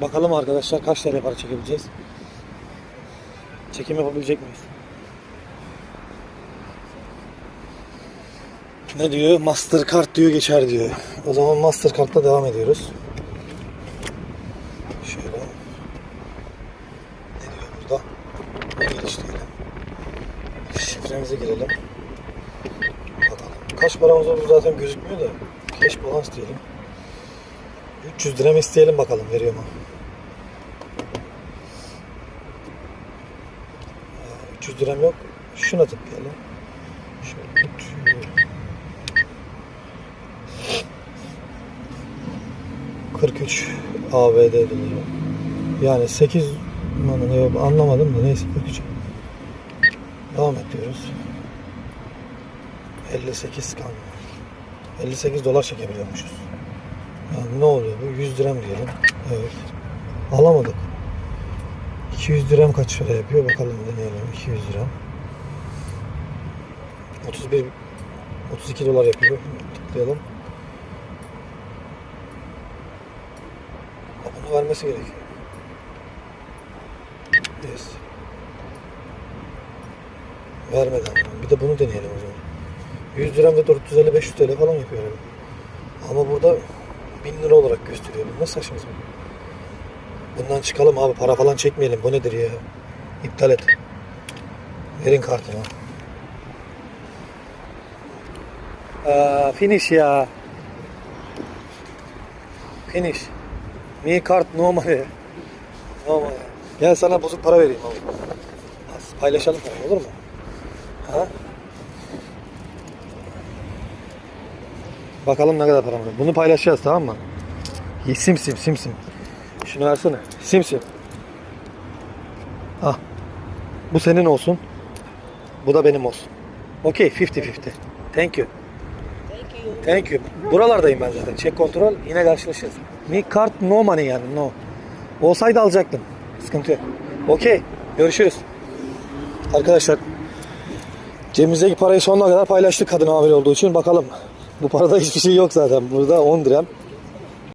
Bakalım arkadaşlar kaç TL para çekebileceğiz. Çekim yapabilecek miyiz? Ne diyor? Mastercard diyor geçer diyor. O zaman Mastercard'la devam ediyoruz. Şöyle. Ne diyor burada? Ne giriş diyelim. Şifremize girelim. Bakalım. Kaç paramız olur zaten gözükmüyor da. Cash balance diyelim. 300 lira mı isteyelim bakalım veriyor mu? Ee, 300 liram yok. Şuna tıklayalım. Şöyle 300. 43 ABD deniyor. Yani 8 bana ne anlamadım da neyse 43. Devam ediyoruz. 58 kan. 58 dolar çekebiliyormuşuz. Yani ne oluyor bu? 100 dirhem diyelim. Evet. Alamadık. 200 dirhem kaç lira yapıyor? Bakalım deneyelim. 200 dirhem. 31 32 dolar yapıyor. Tıklayalım. Bunu vermesi gerekiyor. Yes. Vermeden. Bir de bunu deneyelim o zaman. 100 dirhem de 450-500 TL falan yapıyor. Ama burada 1000 lira olarak gösteriyor. Bu nasıl saçma sapan? Bundan çıkalım abi para falan çekmeyelim. Bu nedir ya? İptal et. Verin kartını. Aa, finish ya. Finish. Mi kart no money. No money. Gel sana bozuk para vereyim abi. Paylaşalım olur mu? Bakalım ne kadar paramız var. Bunu paylaşacağız tamam mı? Sim sim sim sim. Şunu versene. Sim sim. Ah. Bu senin olsun. Bu da benim olsun. Okey 50-50. Thank you. Thank you. Buralardayım ben zaten. Çek kontrol. Yine karşılaşırız. Mi kart no money yani no. Olsaydı alacaktım. Sıkıntı yok. Okey. Görüşürüz. Arkadaşlar cebimizdeki parayı sonuna kadar paylaştık kadın hamile olduğu için. Bakalım. Bu parada hiçbir şey yok zaten. Burada 10 dirhem.